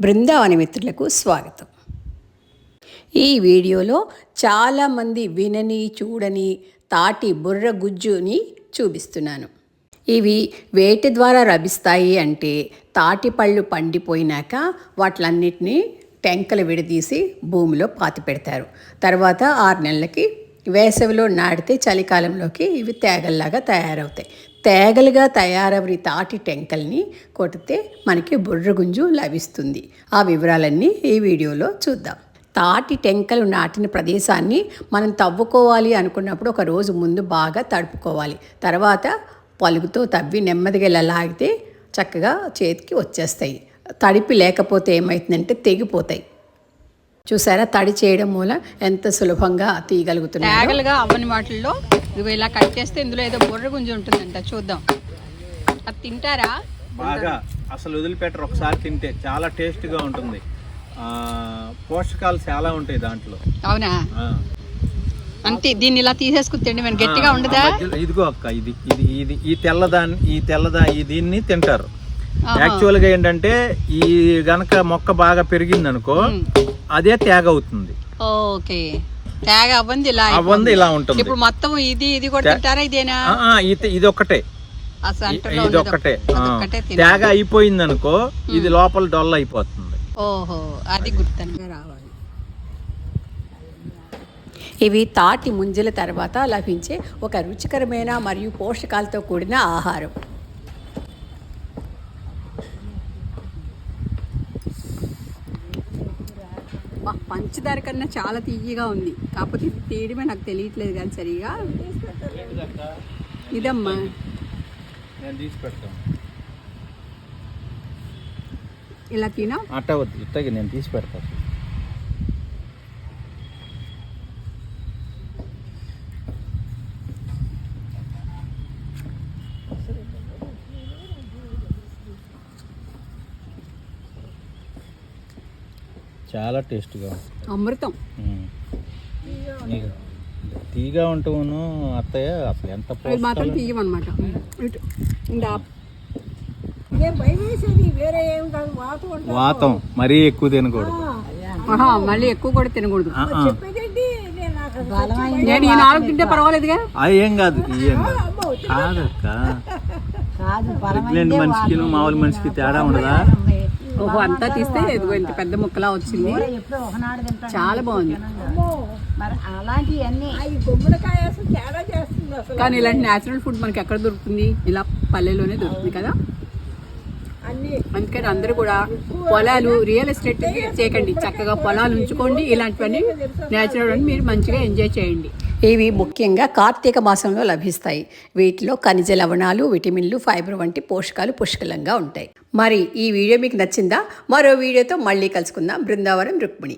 బృందావన మిత్రులకు స్వాగతం. ఈ వీడియోలో చాలామంది వినని చూడని తాటి బుర్ర గుజ్జుని చూపిస్తున్నాను. ఇవి వేటి ద్వారా లభిస్తాయి అంటే తాటి పళ్ళు పండిపోయినాక వాటిలన్నిటినీ టెంకలు విడదీసి భూమిలో పాతి పెడతారు. తర్వాత ఆరు నెలలకి వేసవిలో నాటితే చలికాలంలోకి ఇవి తేగల్లాగా తయారవుతాయి. తేగలుగా తయారవని తాటి టెంకల్ని కొడితే మనకి బుర్రగుంజు లభిస్తుంది. ఆ వివరాలన్నీ ఈ వీడియోలో చూద్దాం. తాటి టెంకలు నాటిన ప్రదేశాన్ని మనం తవ్వుకోవాలి అనుకున్నప్పుడు ఒక రోజు ముందు బాగా తడుపుకోవాలి. తర్వాత పలుగుతో తవ్వి నెమ్మదిగా ఇలా లాగితే చక్కగా చేతికి వచ్చేస్తాయి. తడిపి లేకపోతే ఏమవుతుందంటే తెగిపోతాయి. చూసారా? తడి చేయడం మూలం ఎంత సులభంగా తీయగలుగుతున్నాయి తేగలుగా అవ్వని వాటిల్లో ఇవి ఇలా కట్ చేస్తే ఇందులో ఏదో బుర్ర గుంజి ఉంటుందంట చూద్దాం. అది తింటారా? బాగా. అసలు వదిలిపెట్టరు ఒకసారి తింటే చాలా టేస్ట్గా ఉంటుంది. ఆ, పోషకాలు చాలా ఉంటాయి దాంట్లో. అవునా? ఆ. అంతే దీన్ని ఇలా తీసేసుకుని తిండి మనం గట్టిగా ఉండదా? ఇదిగో అక్క ఇది ఇది ఇది ఈ తెల్లదాన్ని ఈ తెల్లదా ఈ దీన్ని తింటారు. ఆహా. యాక్చువల్గా ఏంటంటే ఈ గనక మొక్క బాగా పెరిగింది అనుకో అదే తేగ అవుతుంది. ఓకే. తేగ అవ్వంది ఇలా అవ్వంది ఇలా ఉంటుంది. ఇప్పుడు మొత్తం ఇది ఇది కూడా తింటారా ఇదేనా? ఇది ఇది సెంటర్లో ఇది తిన తేగ అయిపోయింది అనుకో ఇది లోపల డొల్ల అయిపోతుంది. ఓహో అది గుర్తను రావాలి. ఇవి తాటి ముంజల తర్వాత లభించే ఒక రుచికరమైన మరియు పోషకాలతో కూడిన ఆహారం. అబ్బా, పంచదార కన్నా చాలా తీయగా ఉంది. కాకపోతే ఇది తీయడమే నాకు తెలియట్లేదు కానీ సరిగా. ఇదమ్మా. ఇలా తినా అట్ట వద్దు ఇట్టకి నేను తీసి పెడతాను. చాలా టేస్ట్గా అమృతం. తీగా ఉంటావును అత్తయ్య అసలు ఎంత మాత్రం తీయమన్నమాట. ఇటు ఇంకా వాతం మరీ ఎక్కువ తినకూడదు. ఆహా, మళ్ళీ ఎక్కువ కూడా తినకూడదు. నేను ఈ నాలుగు తింటే పర్వాలేదుగా? అది ఏం కాదు ఏం కాదు. కాదక్క. ప్రెగ్నెంట్ మనిషికి మామూలు మనిషికి తేడా ఉండదా? ఓహో అంతా తీస్తే ఇంత పెద్ద ముక్కలా వచ్చింది. చాలా బాగుంది. కానీ ఇలాంటి నేచురల్ ఫుడ్ మనకి ఎక్కడ దొరుకుతుంది? ఇలా పల్లెలోనే దొరుకుతుంది కదా? అందుకని అందరూ కూడా పొలాలు రియల్ ఎస్టేట్ చేయకండి చక్కగా పొలాలు ఉంచుకోండి. ఇలాంటివన్నీ నేచురల్ అని మీరు మంచిగా ఎంజాయ్ చేయండి. ఇవి ముఖ్యంగా కార్తీక మాసంలో లభిస్తాయి. వీటిలో ఖనిజ లవణాలు విటమిన్లు ఫైబర్ వంటి పోషకాలు పుష్కలంగా ఉంటాయి. మరి ఈ వీడియో మీకు నచ్చిందా? మరో వీడియోతో మళ్ళీ కలుసుకుందాం. బృందావనం రుక్మిణి.